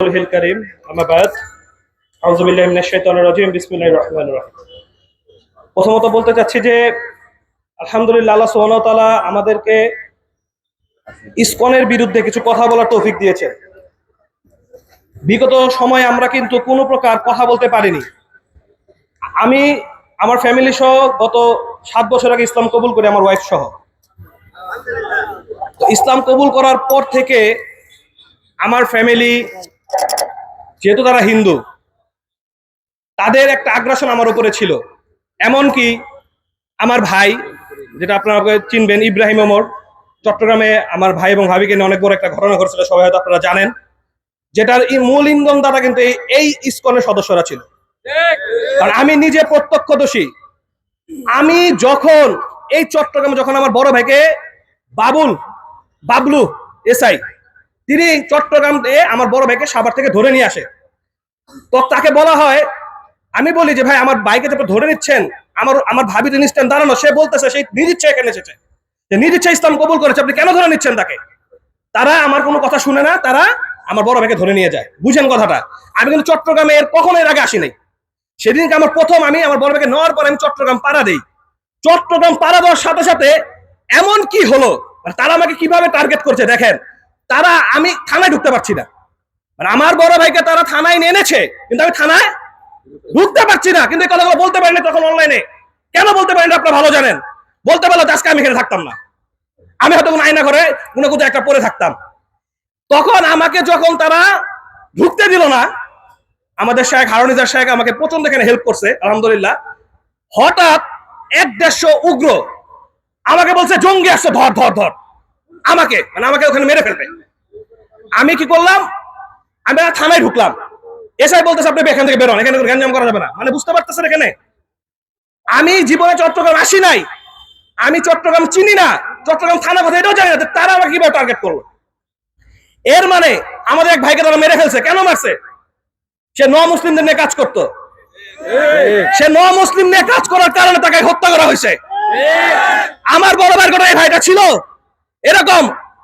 الله الكريم أما بعد أعوذ بالله من الشيطان الرجيم بسم الله الرحمن الرحيم প্রথমত বলতে চাচ্ছি যে আলহামদুলিল্লাহ আল্লাহ সুবহানাহু ওয়া তাআলা আমাদেরকে ইসকনের বিরুদ্ধে কিছু কথা বলার তৌফিক দিয়েছেন বিগত সময়ে আমরা কিন্তু কোনো প্রকার কথা বলতে পারিনি আমি আমার ফ্যামিলি সহ গত সাত বছর আগে ইসলাম কবুল করি আমার ওয়াইফ সহ তো ইসলাম কবুল করার পর থেকে আমার ফ্যামিলি যেহেতু তারা হিন্দু, তাদের একটা আগ্রাসন আমার উপরে ছিল। এমনকি আমার ভাই, যেটা আপনারা চিনবেন, ইব্রাহিম ওমর, চট্টগ্রামে আমার ভাই এবং ভাবিকে নিয়ে অনেক বড় একটা ঘটনা ঘটেছিল, সবাই হয়তো আপনারা জানেন। যেটার মূল ইন্ধন দাতা কিন্তু এই- ইস্কনের সদস্যরা ছিল। কারণ আমি নিজে প্রত্যক্ষদর্শী। আমি যখন এই চট্টগ্রামে, যখন আমার বড় ভাইকে বাবুল, বাবলু, এসআই তিনি চট্টগ্রাম দিয়ে আমার বড় ভাইকে সাভার থেকে ধরে নিয়ে আসে। তো তাকে বলা হয়, আমি বলি যে, ভাই, আমার বাইকে যখন ধরে নিচ্ছেন, আমার আমার ভাবি যে নিচ্ছেন দাঁড়ানো, সে বলতেছে, সেই নিজ ইচ্ছা এখানে এসেছে। যে নিজ ইচ্ছে ইসলাম কবুল করেছে, আপনি কেন ধরে নিচ্ছেন তাকে? তারা আমার কোনো কথা শুনে না, তারা আমার বড় ভাইকে ধরে নিয়ে যায়। বুঝেন কথাটা? আমি কিন্তু চট্টগ্রামে এর কখনো এর আগে আসি নাই। সেদিনকে আমার প্রথম আমি, আমার বড় ভাইকে নেওয়ার পর আমি চট্টগ্রাম পাড়া দেই। চট্টগ্রাম পাড়া দেওয়ার সাথে সাথে এমন কি হলো? মানে তারা আমাকে কীভাবে টার্গেট করছে, দেখেন। তারা আমি থানায় ঢুকতে পারছি না। মানে আমার বড় ভাইকে তারা থানায় নিয়ে এনেছে, কিন্তু আমি থানায় ঢুকতে পারছি না। কিন্তু কথাগুলো বলতে পারিনি তখন অনলাইনে কেন বলতে পারেন আপনারা ভালো জানেন? বলতে পারল আজকে আমি এখানে থাকতাম না। আমি হয়তো কোনো আয়না করে কোনো কোথাও একটা পরে থাকতাম। তখন আমাকে যখন তারা ঢুকতে দিল না, আমাদের শাহেক হারুনিজার শাহেক আমাকে প্রচণ্ড এখানে হেল্প করছে, আলহামদুলিল্লাহ। হঠাৎ এক দেড়শো উগ্র আমাকে বলছে, জঙ্গি আসছে, ধর ধর ধর। আমাকে মানে আমাকে ওখানে মেরে ফেলবে। আমি কি করলাম? আমি থানায় ঢুকলাম। এসআই বলতেছে, আপনি এখান থেকে বেরোন, এখানে গ্যাঞ্জাম করা যাবে না। মানে বুঝতে পারতেছেন এখানে? আমি জীবনে চট্টগ্রাম আসি নাই। আমি চট্টগ্রাম চিনি না, চট্টগ্রাম থানা কথা এটাও জানি না তারা আমাকে কীভাবে টার্গেট করল। এর মানে আমাদের এক ভাইকে তারা মেরে ফেলছে। কেন মারছে? সে ন মুসলিমদের নিয়ে কাজ করতো। সে ন মুসলিম নিয়ে কাজ করার কারণে তাকে হত্যা করা হয়েছে। আমার বড় ভাইয়ের কথা এই ভাইটা ছিল। এরকম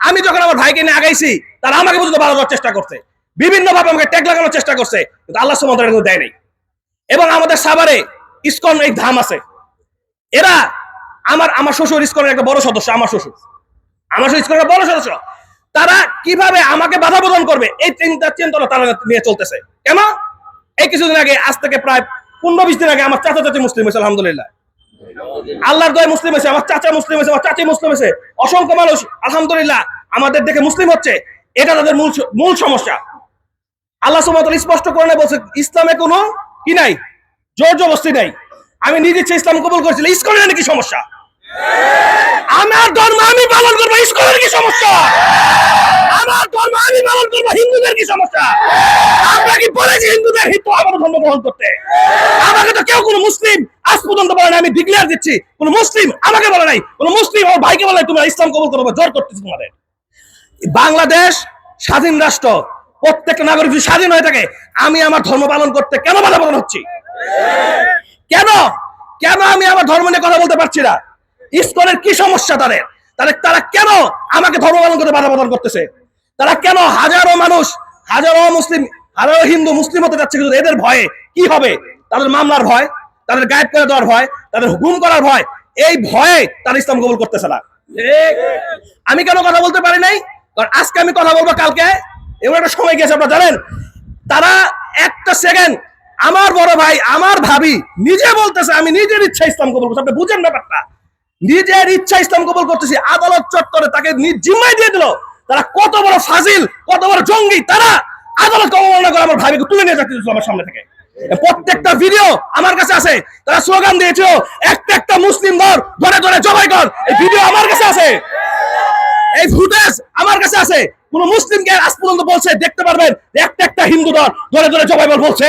আমি যখন আমার ভাইকে নিয়ে আগাইছি, তারা আমাকে পর্যন্ত বাড়ানোর চেষ্টা করছে। বিভিন্ন ভাবে আমাকে ট্যাগ লাগানোর চেষ্টা করছে, কিন্তু আল্লাহ সুমন্ত্র কিন্তু দেয় নাই। এবং আমাদের সাভারে ইসকন এই ধাম আছে। এরা আমার আমার শ্বশুর ইসকনের একটা বড় সদস্য, আমার শ্বশুর। আমার শ্বশুর ইসকনের বড় সদস্য। তারা কীভাবে আমাকে বাধা প্রদান করবে, এই চিন্তা, চিন্তনা তারা নিয়ে চলতেছে। কেন? এই কিছুদিন আগে, আজ থেকে প্রায় পনেরো, বিশ দিন আগে আমার চাচা চাচি মুসলিম হয়েছে, আলহামদুলিল্লাহ। আল্লাহর দয় মুসলিম হয়েছে, আমার চাচা মুসলিম হয়েছে, আমার চাচি মুসলিম হয়েছে। অসংখ্য মানুষ, আলহামদুলিল্লাহ, আমাদের দেখে মুসলিম হচ্ছে। এটা তাদের মূল মূল সমস্যা। আল্লাহ সুমতল স্পষ্ট করে না বলছে, ইসলামে কোনো কি নাই, জোর জবস্তি নাই। আমি নিজে ইসলাম কবুল করেছিলাম ইসকনের নাকি সমস্যা? আমার ধর্ম আমি পালন করব ইসকনের কি সমস্যা? আমার ধর্ম আমি পালন করব হিন্দুদের কি সমস্যা? আমরা কি বলেছি হিন্দুদের হিন্দু আমার ধর্ম গ্রহণ করতে? আমাকে তো কেউ কোনো মুসলিম আজ পর্যন্ত বলে আমি ডিক্লেয়ার দিচ্ছি কোনো মুসলিম আমাকে বলে নাই কোনো মুসলিম আমার ভাইকে বলে নাই, তুমি ইসলাম কবুল করব জোর করতেছি তোমাদের। বাংলাদেশ স্বাধীন রাষ্ট্র প্রত্যেকটা নাগরিক যদি স্বাধীন হয়ে থাকে আমি আমার ধর্ম পালন করতে কেন বাধা প্রদান হচ্ছি? কেন? কেন আমি আমার ধর্ম নিয়ে কথা বলতে পারছি না? ইসকনের কি সমস্যা তাদের? তাদের তারা কেন আমাকে ধর্ম পালন করতে বাধা প্রদান করতেছে? তারা কেন হাজারো মানুষ, হাজারো মুসলিম, হাজারো হিন্দু, মুসলিম হতে যাচ্ছে কিন্তু এদের ভয়ে? কি হবে? তাদের মামলার ভয়, তাদের গাইড করে দেওয়ার ভয়, তাদের হুকুম করার ভয়, এই ভয়ে তারা ইসলাম কবুল করতেছে না। আমি কেন কথা বলতে পারি নাই? আজকে আমি কথা বলব কালকে। এমন একটা সময় গেছে আপনারা জানেন? তারা একটা সেকেন্ড আমার বড় ভাই, আমার ভাবি নিজে বলতেছে, আমি নিজের ইচ্ছা ইসলাম কবুল করছি আপনি বুঝেন ব্যাপারটা? নিজের ইচ্ছা ইসলাম কবুল করতেছি, আদালত চত্বরে তাকে নিজ জিম্মায় দিয়ে দিল। তারা কত বড় ফাজিল, কত বড় জঙ্গি, তারা আদালত অবমাননা করে আমার ভাবিকে তুলে নিয়ে যাচ্ছে আমার সামনে থেকে। প্রত্যেকটা ভিডিও আমার কাছে আছে, তারা স্লোগান দিয়েছিল, একটা একটা মুসলিম ধর ধরে ধরে জবাই কর। এই ভিডিও আমার কাছে আছে। এই ফুটেজ আমার কাছে আছে। কোন মুসলিমকে আজ পর্যন্ত বলছে, দেখতে পারবেন, একটা একটা হিন্দু ধর ধরে ধরে জবাই বল বলছে।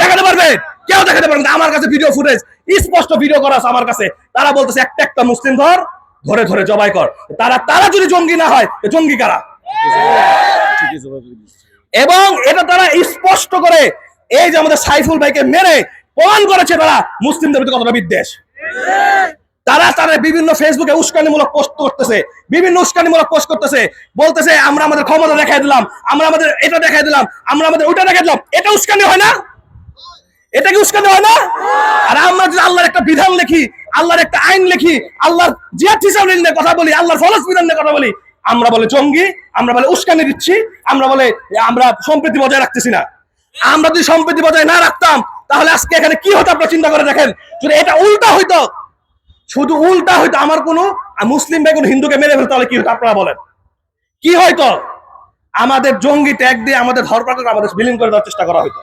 দেখাতে পারবে? কেউ দেখাতে পারবে আমার কাছে ভিডিও ফুটেজ স্পষ্ট ভিডিও করা আছে আমার কাছে। তারা বলতেছে, একটা একটা মুসলিম ধর, ধরে ধরে জবাই কর। তারা তারা যদি জঙ্গি না হয় জঙ্গি কারা? এবং এটা তারা স্পষ্ট করে, এই যে আমাদের সাইফুল ভাইকে মেরে প্রমাণ করেছে তারা মুসলিমদের প্রতি কতটা বিদ্বেষ। তারা তারা বিভিন্ন ফেসবুকে উস্কানিমূলক পোস্ট করতেছে, বিভিন্ন উস্কানিমূলক পোস্ট করতেছে, বলতেছে, আমরা আমাদের ক্ষমতা দেখাই দিলাম, আমরা আমাদের এটা দেখাই দিলাম, আমরা আমাদের ওইটা দেখাই দিলাম। এটা উস্কানি হয় না। এটা কি উস্কানি হয় না? আর আমরা যদি আল্লাহর একটা বিধান লিখি, আল্লাহর একটা আইন লিখি, আল্লাহর জিয়াদ হিসাব নিয়ে কথা বলি, আল্লাহর ফরজ বিধান নিয়ে কথা বলি, আমরা বলে জঙ্গি, আমরা বলে উস্কানি দিচ্ছি, আমরা বলে, আমরা সম্প্রীতি বজায় রাখতেছি না। আমরা যদি সম্প্রীতি বজায় না রাখতাম, তাহলে আজকে এখানে কি হতো আপনারা চিন্তা করে দেখেন? যদি এটা উল্টা হইতো, শুধু উল্টা হইতো আমার কোনো মুসলিম ভাই কোনো হিন্দুকে মেরে ফেলতে, তাহলে কি হতো আপনারা বলেন? কি হয়তো আমাদের জঙ্গি ট্যাগ দিয়ে আমাদের ধরপাকড় আমাদের বিলীন করে দেওয়ার চেষ্টা করা হইতো।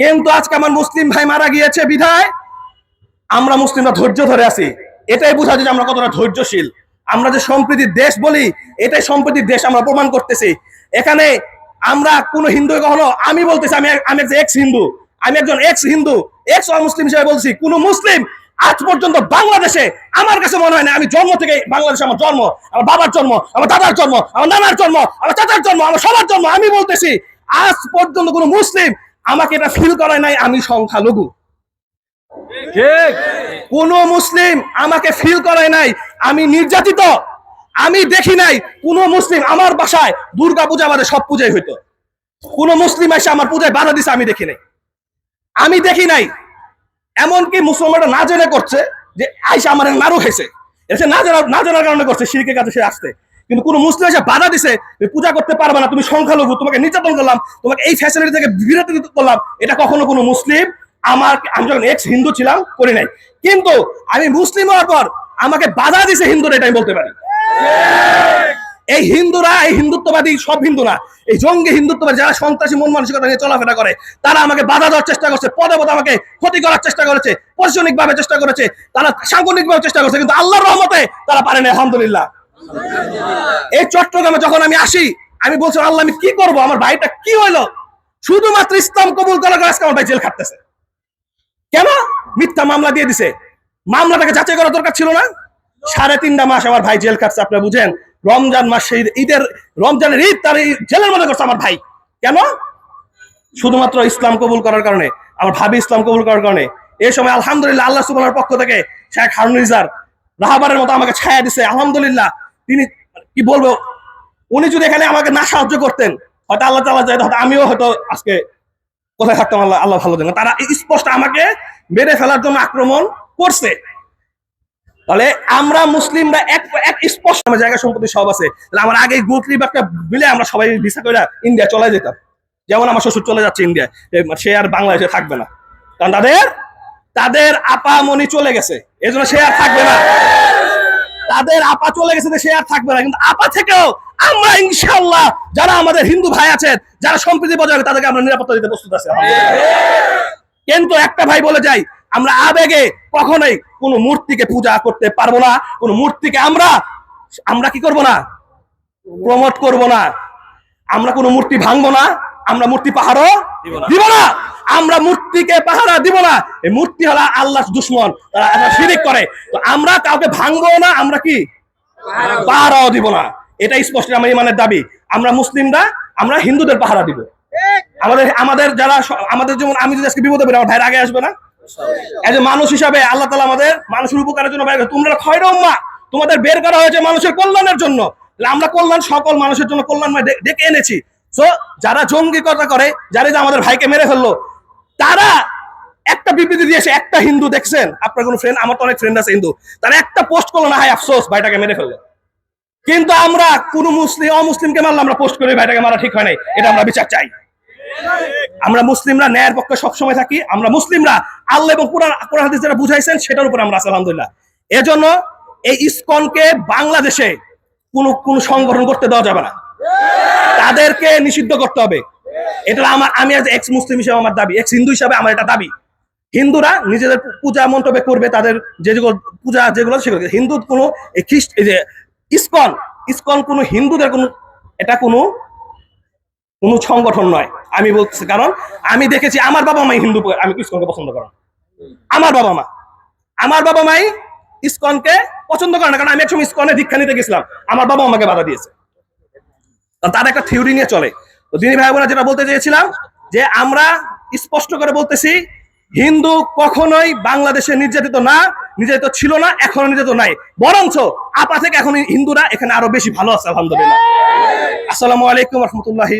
কিন্তু আজকে আমার মুসলিম ভাই মারা গিয়েছে, বিধায়? আমরা মুসলিমরা ধৈর্য ধরে আছি। এটাই বোঝা যায় যে আমরা কতটা ধৈর্যশীল। আমরা যে সম্প্রীতির দেশ বলি, এটাই সম্প্রীতির দেশ আমরা প্রমাণ করতেছি। এখানে আমরা কোন হিন্দু কখনো, আমি বলতেছি, আমি আমি একজন এক্স হিন্দু। আমি একজন এক্স হিন্দু এক্স মুসলিম হিসেবে বলছি, কোন মুসলিম আজ পর্যন্ত বাংলাদেশে আমার কাছে মনে হয় না, আমি জন্ম থেকে বাংলাদেশে আমার জন্ম, আমার বাবার জন্ম, আমার দাদার জন্ম, আমার নানার জন্ম, আমার চাচার জন্ম, আমার সবার জন্ম, আমি বলতেছি, আজ পর্যন্ত কোনো মুসলিম আমাকে এটা ফিল করায় নাই আমি সংখ্যালঘু। ঠিক। কোন মুসলিম আমাকে ফিল করায় নাই আমি নির্যাতিত আমি দেখি নাই কোন মুসলিম আমার বাসায় দুর্গা পূজা আমাদের সব পূজাই হইতো। কোন মুসলিম এসে আমার পূজায় বাধা দিছে আমি দেখি নাই। আমি দেখি নাই এমনকি মুসলমানরা না জেনে করছে যে আইসা আমার নাড়ু খেয়েছে এসে না জানার না জানার কারণে করছে শিরকের কাছে সে আসতে কিন্তু কোন মুসলিম এসে বাধা দিছে পূজা করতে পারবে না, তুমি সংখ্যালঘু, তোমাকে নির্যাতন করলাম, তোমাকে এই ফ্যাসিলিটি থেকে বিরত করলাম, এটা কখনো কোনো মুসলিম আমার, আমি যখন এক্স হিন্দু ছিলাম, করি নাই। কিন্তু আমি মুসলিম হওয়ার পর আমাকে বাধা দিছে হিন্দুরা, এটা আমি বলতে পারি। এই হিন্দুরা, এই হিন্দুত্ববাদী সব হিন্দু না, এই জঙ্গি হিন্দুত্ববাদী যারা সন্ত্রাসী, মন মানসিকতা নিয়ে চলাফেরা করে, তারা আমাকে বাধা দেওয়ার চেষ্টা করছে, পদে পদে আমাকে ক্ষতি করার চেষ্টা করেছে প্রশাসনিক ভাবে চেষ্টা করেছে, তারা সাংগঠনিক ভাবে চেষ্টা করেছে, কিন্তু আল্লাহর রহমতে তারা পারেনি আলহামদুলিল্লাহ। এই চট্টগ্রামে যখন আমি আসি, আমি বলছি, আল্লাহ, আমি কি করব? আমার ভাইটা কি হইল? শুধুমাত্র ইসলাম কবুল করার আজকে আমার ভাই জেল খাটতেছে। কেন? মিথ্যা মামলা দিয়ে দিছে। মামলাটাকে যাচাই করা দরকার ছিল না। সাড়ে তিনটা মাস আমার ভাই জেল খাটছে, আপনারা বুঝেন। রমজান মাস সেই ঈদের, রমজানের ঈদ তার জেলের মধ্যে করছে আমার ভাই। কেন? শুধুমাত্র ইসলাম কবুল করার কারণে, আমার ভাবি ইসলাম কবুল করার কারণে। এই সময় আলহামদুলিল্লাহ, আল্লাহ সুবহানার পক্ষ থেকে শেখ হারুন রাহাবারের মতো আমাকে ছায়া দিছে। আলহামদুলিল্লাহ তিনি কি বলব? উনি যদি এখানে আমাকে না সাহায্য করতেন, হয়তো আল্লাহ তালা যায় হয়তো আমিও হয়তো আজকে কোথায় থাকতাম, আল্লাহ আল্লাহ ভালো জানে তারা স্পষ্ট আমাকে মেরে ফেলার জন্য আক্রমণ করছে। তাহলে আমরা মুসলিমরা এক এক স্পষ্ট আমার জায়গা সম্পত্তি সব আছে। আমার আগে গোত্রী একটা বিলে আমরা সবাই ভিসা করে ইন্ডিয়া চলে যেতাম। যেমন আমার শ্বশুর চলে যাচ্ছে ইন্ডিয়া সে আর বাংলাদেশে থাকবে না। কারণ তাদের তাদের আপা মনি চলে গেছে। এই জন্য সে আর থাকবে না। তাদের আপা চলে গেছে সে আর থাকবে না। কিন্তু আপা থেকেও আমরা ইনশাল্লাহ যারা আমাদের হিন্দু ভাই আছেন যারা সম্প্রীতি বজায় রাখে, তাদেরকে আমরা নিরাপত্তা দিতে প্রস্তুত আছি কিন্তু একটা ভাই বলে যাই আমরা আবেগে কখনোই কোনো মূর্তিকে পূজা করতে পারব না কোনো মূর্তিকে আমরা আমরা কি করব না? প্রমোট করব না। আমরা কোনো মূর্তি ভাঙবো না। আমরা মূর্তি পাহাড়ও দিব না। আমরা মূর্তিকে পাহারা দিব না। এই মূর্তি হলো আল্লাহ দুশ্মন। তারা শিরিক করে। তো আমরা কাউকে ভাঙবো না আমরা কি? পাহারাও দিব না। এটা স্পষ্ট আমার ইমানের দাবি। আমরা মুসলিমরা আমরা হিন্দুদের পাহারা দিব। আমাদের আমাদের যারা আমাদের যেমন আমি যদি আজকে বিপদে পড়ি আমার ভাইয়ের আগে আসবে না? এজ মানুষ হিসাবে আল্লাহ তালা আমাদের মানুষের উপকারের জন্য বের করে- তোমরা খয়রা উম্মা। তোমাদের বের করা হয়েছে মানুষের কল্যাণের জন্য। আমরা কল্যাণ সকল মানুষের জন্য কল্যাণ ডেকে এনেছি। তো যারা জঙ্গি কথা করে, যারা যে আমাদের ভাইকে মেরে ফেলল, তারা একটা বিবৃতি দিয়েছে একটা হিন্দু দেখছেন। আপনার কোনো ফ্রেন্ড আমার তো অনেক ফ্রেন্ড আছে হিন্দু। তারা একটা পোস্ট করল না হাই আফসোস, ভাইটাকে মেরে ফেলল। কিন্তু আমরা কোন মুসলিম, অমুসলিমকে মারলে আমরা পোস্ট করি, ভাইটাকে মারা ঠিক হয় নাই। এটা আমরা বিচার চাই। আমরা মুসলিমরা ন্যায়ের পক্ষে সবসময় থাকি। আমরা মুসলিমরা আল্লাহ এবং কোরআন কোরআন হাদিস যারা বুঝাইছেন, সেটার উপর আমরা আলহামদুলিল্লাহ। এজন্য এই ইসকনকে বাংলাদেশে কোন কোন সংগঠন করতে দেওয়া যাবে না। তাদেরকে নিষিদ্ধ করতে হবে। এটা আমার, আমি আজ এক্স মুসলিম হিসেবে আমার দাবি। এক্স হিন্দু হিসাবে আমার এটা দাবি। হিন্দুরা নিজেদের পূজা মন্তব্য করবে, তাদের যেগুলো পূজা যেগুলো সেগুলো। হিন্দু কোনো খ্রিস্ট, এই যে ইসকন ইসকন কোনো হিন্দুদের কোনো, এটা কোনো কোনো সংগঠন নয়। আমি বলতেছি, কারণ আমি দেখেছি আমার বাবা মাই হিন্দু, আমি ইসকনকে পছন্দ করেন আমার বাবা মা। আমার বাবা মাই ইস্কনকে পছন্দ করে না, কারণ আমি একসময় ইস্কনে দীক্ষা নিতে গেছিলাম। আমার বাবা আমাকে বাধা দিয়েছে। তার একটা থিওরি নিয়ে চলে। তো দিনী ভাই বোনা যেটা বলতে চেয়েছিলাম, যে আমরা স্পষ্ট করে বলতেছি, হিন্দু কখনোই বাংলাদেশে নির্যাতিত না, নির্যাতিত ছিল না, এখনও নির্যাতিত নাই। বরঞ্চ আপা থেকে এখন হিন্দুরা এখানে আরও বেশি ভালো আছে, আলহামদুলিল্লাহ। আসসালামু আলাইকুম রহমতুল্লাহ